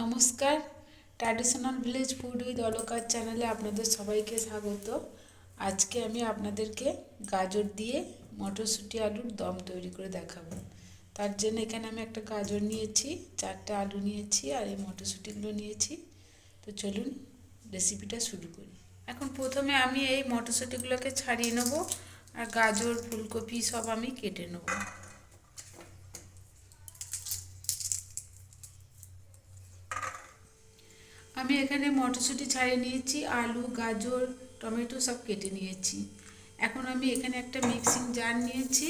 নমস্কার। Traditional village food with অলকার চ্যানেলে আপনাদের সবাইকে স্বাগত। আজকে আমি আপনাদেরকে গাজর দিয়ে মটরশুঁটি আলুর দম তৈরি করে দেখাবো। তার জন্য এখানে আমি একটা গাজর নিয়েছি, চারটে আলু নিয়েছি আর এই মটরশুঁটিগুলো নিয়েছি। তো চলুন রেসিপিটা শুরু করি। এখন প্রথমে আমি এই মটরশুঁটিগুলোকে ছাড়িয়ে নেব আর গাজর, ফুলকপি সব আমি কেটে নেব। আমি এখানে মটরশুঁটি ছাড়িয়ে নিয়েছি, আলু, গাজর, টমেটো সব কেটে নিয়েছি। এখন আমি এখানে একটা মিক্সিং জার নিয়েছি,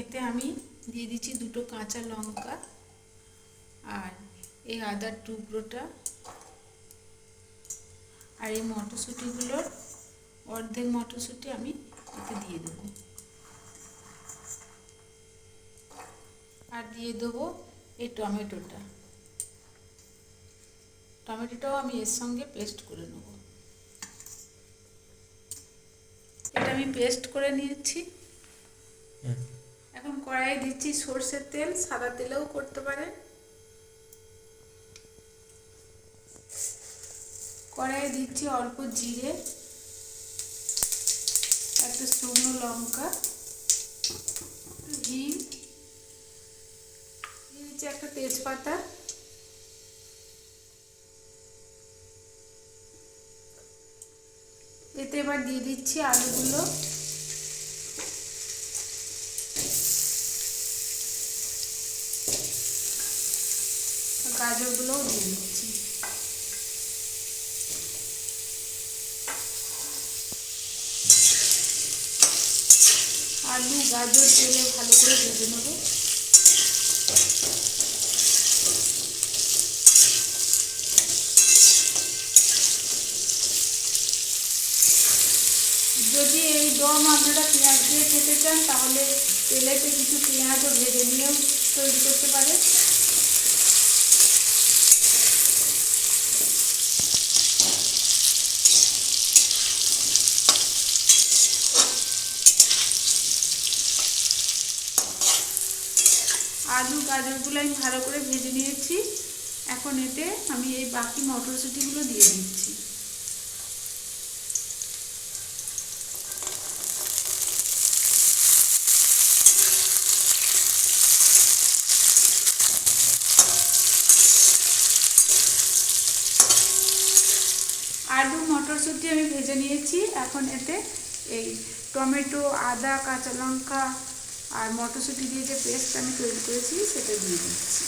এতে আমি দিয়ে দিচ্ছি দুটো কাঁচা লঙ্কা আর এই আদার টুকরোটা। আর এই মটরশুঁটিগুলোর অর্ধেক মটরশুঁটি আমি এতে দিয়ে দেবো। আর দিয়ে দেবো এই টমেটোটা। টমেটোটাও আমি এর সঙ্গে পেস্ট করে নেব। এটা আমি পেস্ট করে নিয়েছি। এখন কড়াইয়ে দিচ্ছি সর্ষের তেল সাদা তেলেও করতে পারেন। কড়াইয়ে দিচ্ছি অল্প জিরে একটা শুকনো লঙ্কা ঘি দিচ্ছি একটা তেজপাতা। এতে এবার দিয়ে দিচ্ছি আলুগুলো। গাজরগুলোও দিয়ে দিচ্ছি। আলু, গাজর তেলে ভালো করে ভেজে নেব। এই আপনারা পেঁয়াজ দিয়ে খেতে চান, তাহলে তেলেতে কিছু পেঁয়াজও ভেজে নিয়েও তৈরি করতে পারেন। আলু, গাজরগুলো আমি ভালো করে ভেজে নিয়েছি। এখন এতে আমি এই বাকি মটরশুঁটিগুলো দিয়ে দিচ্ছি। আলু মটরশুঁটি আমি ভেজে নিয়েছি। এখন এতে এই টমেটো, আদা, কাঁচা লঙ্কা আর মটরশুঁটি দিয়ে যে পেস্ট আমি তৈরি করেছি, সেটা দিয়ে দিচ্ছি।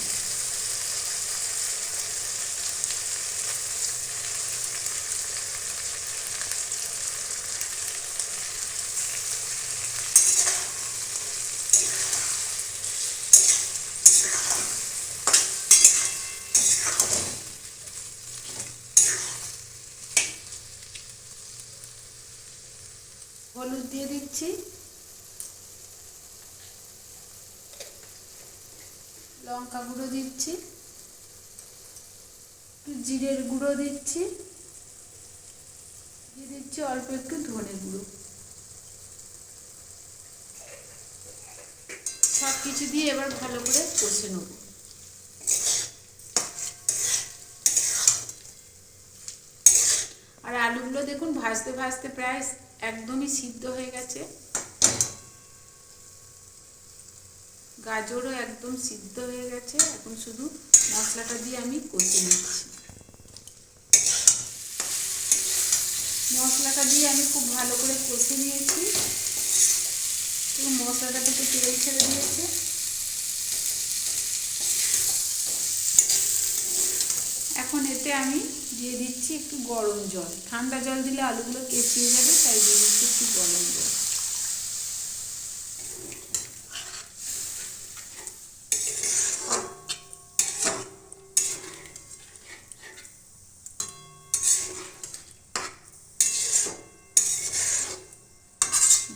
হলুদ দিয়ে দিচ্ছি। লঙ্কা গুঁড়ো দিচ্ছি। একটু জিরের গুঁড়ো দিচ্ছি। দিয়ে দিচ্ছি অল্প একটু ধনে গুঁড়ো। সব কিছু দিয়ে এবার ভালো করে কষে নেব। আর আলুগুলো দেখুন ভাজতে ভাজতে প্রায় একদমই সিদ্ধ হয়ে গেছে। গাজরও একদম সিদ্ধ হয়ে গেছে। এখন শুধু মশলাটা দিয়ে আমি কষে নিচ্ছি। মশলাটা দিয়ে আমি খুব ভালো করে কষে নিয়েছি। এবং মশলাটা থেকে তেল ছেড়ে দিয়েছে। এখন এতে আমি দিয়ে দিচ্ছি একটু গরম জল। ঠান্ডা জল দিলে আলুগুলো কেঁচিয়ে যাবে, তাই দিয়ে দিচ্ছি একটু গরম জল।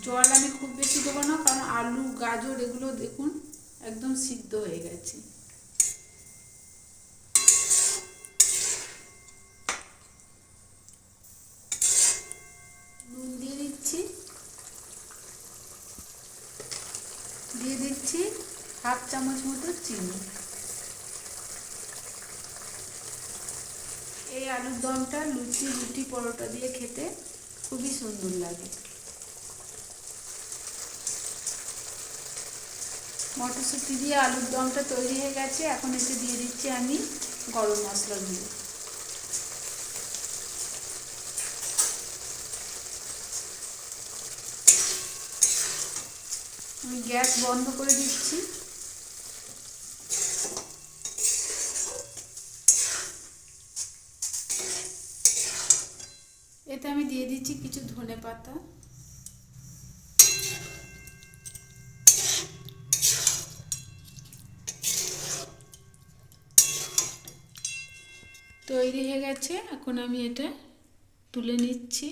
জল আমি খুব বেশি দেবো না, কারণ আলু, গাজর এগুলো দেখুন একদম সিদ্ধ হয়ে গেছে নুন দিয়ে দিচ্ছি দিয়ে দিচ্ছি হাফ চামচ মতো চিনি। এই আলুর দমটা লুচি, রুটি, পরোটা দিয়ে খেতে খুবই সুন্দর লাগে। মটরশুঁটি দিয়ে আলুর দমটা তৈরি হয়ে গেছে। এখন এতে দিয়ে দিচ্ছি আমি গরম মশলাগুলো। আমি গ্যাস বন্ধ করে দিচ্ছি। এতে আমি দিয়ে দিচ্ছি কিছু ধনে পাতা। তৈরি হয়ে গেছে। এখন আমি এটা তুলে নিচ্ছি।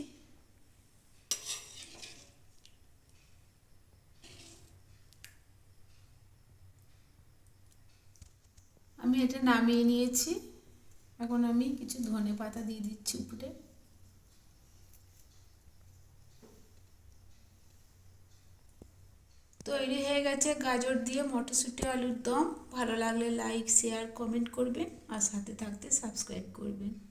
আমি এটা নামিয়ে নিয়েছি। এখন আমি কিছু ধনে পাতা দিয়ে দিচ্ছি উপরে। তৈরি হয়ে গেছে গাজর দিয়ে মটরশুঁটি, আলুর দম। ভালো লাগলে লাইক শেয়ার কমেন্ট করবেন। আর সাথে থাকতে সাবস্ক্রাইব করবেন।